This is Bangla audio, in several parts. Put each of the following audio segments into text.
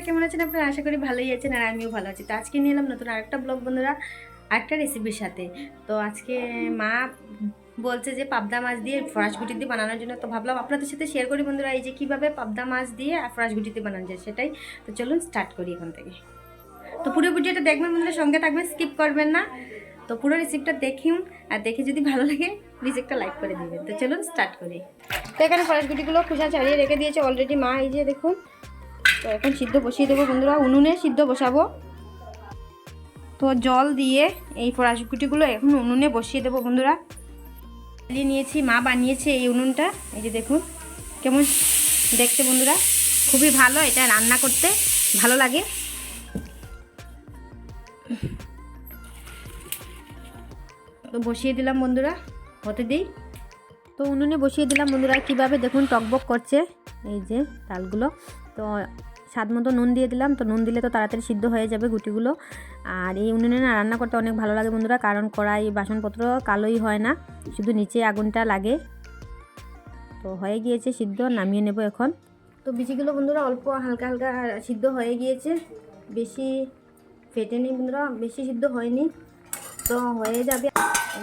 বন্ধুরা কেমন আছেন? আপনারা আশা করি ভালোই আছেন আর আমিও ভালো আছি। তো আজকে নিয়ে এলাম নতুন আরেকটা ব্লগ বন্ধুরা, আরেকটা রেসিপির সাথে। তো আজকে মা বলছে যে পাবদা মাছ দিয়ে ফ্রাস গুটি দিয়ে বানানোর জন্য। তো ভাবলাম আপনাদের সাথে শেয়ার করি বন্ধুরা, এই যে কীভাবে পাবদা মাছ দিয়ে আর ফ্রাস গুটিতে বানানো যায় সেটাই। তো চলুন স্টার্ট করি এখান থেকে। তো পুরো ভিডিওটা দেখবেন বন্ধুরা, সঙ্গে থাকবেন স্কিপ করবেন না। তো পুরো রেসিপিটা দেখুন আর দেখে যদি ভালো লাগে প্লিজ একটা লাইক করে দিবেন। তো চলুন স্টার্ট করি। তো এখানে ফ্রাস গুটিগুলো খোসা ছাড়িয়ে রেখে দিয়েছে অলরেডি মা। এই যে দেখুন তো এখন সিদ্ধ বসিয়ে দেবো বন্ধুরা, উনুনে সিদ্ধ বসাবো। তো জল দিয়ে এই ফরাসকুটিগুলো এখন উনুনে বসিয়ে দেবো বন্ধুরা। চালিয়ে নিয়েছি, মা বানিয়েছে এই উনুনটা, এই যে দেখুন, কেমন দেখতে বন্ধুরা। খুবই ভালো এটা রান্না করতে, ভালো লাগে। তো বসিয়ে দিলাম বন্ধুরা, হতে দিই। তো উনুনে বসিয়ে দিলাম বন্ধুরা, কীভাবে দেখুন টকবক করছে, এই যে ডালগুলো তো স্বাদ মতো নুন দিয়ে দিলাম। তো নুন দিলে তো তাড়াতাড়ি সিদ্ধ হয়ে যাবে গুটিগুলো। আর এই উনুনে না রান্না করতে অনেক ভালো লাগে বন্ধুরা, কারণ কড়াই, বাসনপত্র কালোই হয় না, শুধু নিচে আগুনটা লাগে। তো হয়ে গিয়েছে সিদ্ধ, নামিয়ে নেব এখন। তো বিচিগুলো বন্ধুরা অল্প হালকা হালকা সিদ্ধ হয়ে গিয়েছে। বেশি ফেটে নেই বন্ধুরা, বেশি সিদ্ধ হয়নি। তো হয়ে যাবে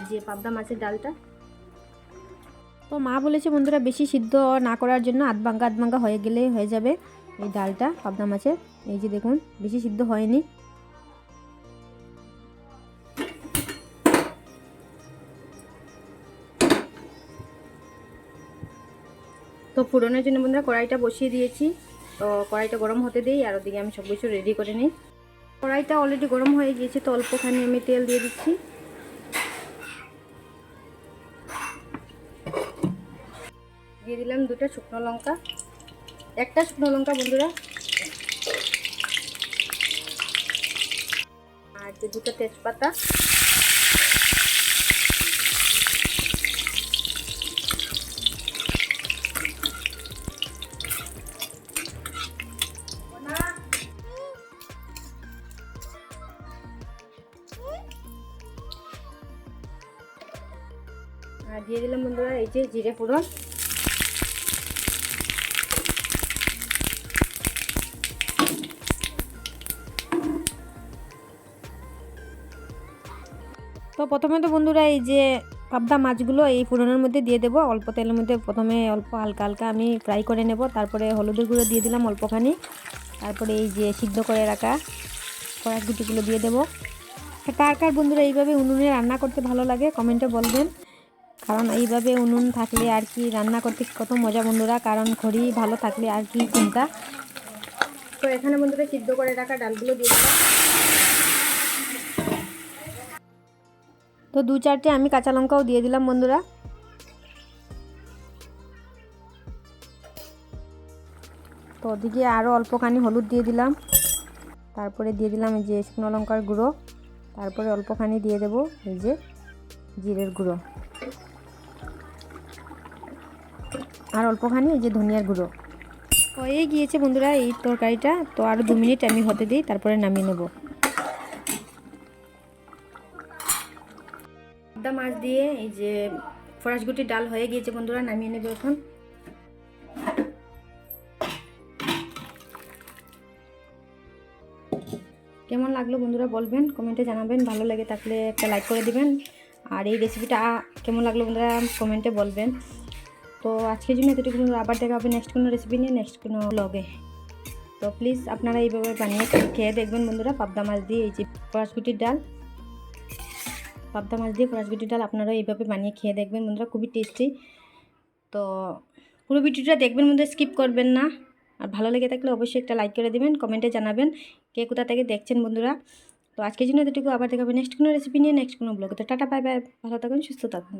যে পাবদা মাছের ডালটা। তো মা বলেছে বন্ধুরা, বেশি সিদ্ধ না করার জন্য আধবাঙ্গা আধবাঙ্গা হয়ে গেলে হয়ে যাবে। এই ডালটা পাবদা মাছের, এই যে দেখুন, বেশি সিদ্ধ হয়নি। তো ফোড়নের জন্য বন্ধুরা কড়াইটা বসিয়ে দিয়েছি। তো কড়াইটা গরম হতে দিই, আর ওদিকে আমি সব কিছু রেডি করে নিই। কড়াইটা অলরেডি গরম হয়ে গিয়েছে, তো অল্পখানি আমি তেল দিয়ে দিচ্ছি। দিয়ে দিলাম দুটো শুকনো লঙ্কা। একটা শুকনো লঙ্কা, বন্ধুরা। আর যে দুটো তেজপাতা। আর দিয়ে দিলাম, বন্ধুরা, এই যে জিরে ফোড়ন। তো প্রথমে তো বন্ধুরা এই যে পাবদা মাছগুলো এই ফোড়নের মধ্যে দিয়ে দেবো, অল্প তেলের মধ্যে প্রথমে অল্প হালকা হালকা আমি ফ্রাই করে নেব, তারপরে হলুদের গুঁড়ো দিয়ে দিলাম অল্পখানি, তারপরে এই যে সিদ্ধ করে রাখা কড়াই গুটিগুলো দিয়ে দেবো। কার কার বন্ধুরা এইভাবে উনুনে রান্না করতে ভালো লাগে কমেন্টে বলবেন, কারণ এইভাবে উনুন থাকলে আর কি রান্না করতে কত মজা বন্ধুরা, কারণ খড়ি ভালো থাকলে আর কি চিন্তা। তো এখানে বন্ধুরা সিদ্ধ করে রাখা ডালগুলো দিয়ে দিলাম। তো দু চারটে আমি কাঁচা লঙ্কাও দিয়ে দিলাম বন্ধুরা। তো ওদিকে আরও অল্পখানি হলুদ দিয়ে দিলাম। তারপরে দিয়ে দিলাম এই যে শুকনো লঙ্কার গুঁড়ো। তারপরে অল্পখানি দিয়ে দেবো এই যে জিরের গুঁড়ো। আর অল্পখানি এই যে ধনিয়ার গুঁড়ো। হয়ে গিয়েছে বন্ধুরা এই তরকারিটা। তো আরও দু মিনিট আমি হতে দিই, তারপরে নামিয়ে নেব। পাবদা মাছ দিয়ে এই যে ফরাসগুটির ডাল হয়ে গিয়েছে বন্ধুরা, নামিয়ে নেবে এখন। কেমন লাগল বন্ধুরা বলবেন, কমেন্টে জানাবেন। ভালো লাগে থাকলে একটা লাইক করে দিবেন। আর এই রেসিপিটা কেমন লাগল বন্ধুরা, কমেন্টে বলবেন। তো আজকের জন্য এতটুকু বন্ধুরা, আবার দেখা হবে নেক্সট কোনো রেসিপি নিয়ে নেক্সট কোনো ব্লগে তো প্লিজ আপনারা এইভাবে বানিয়ে খেয়ে দেখবেন বন্ধুরা, পাবদা মাছ দিয়ে এই যে ফরাসগুটির ডাল। পাবদা মাছ দিয়ে ফরাসগুটির ডাল আপনারা এইভাবে বানিয়ে খেয়ে দেখবেন, বন্ধুরা, খুবই টেস্টি তো পুরো ভিডিওটা দেখবেন, বন্ধুরা স্কিপ করবেন না। আর ভালো লেগে থাকলে অবশ্যই একটা লাইক করে দেবেন কমেন্টে জানাবেন কে কোথা থেকে দেখছেন, বন্ধুরা। তো আজকের জন্য এতটুকু, আবার দেখাবে নেক্সট কোনো রেসিপি নিয়ে নেক্সট কোনো ব্লগে তো টাটা বাই বাই ভালো থাকুন, সুস্থ থাকুন।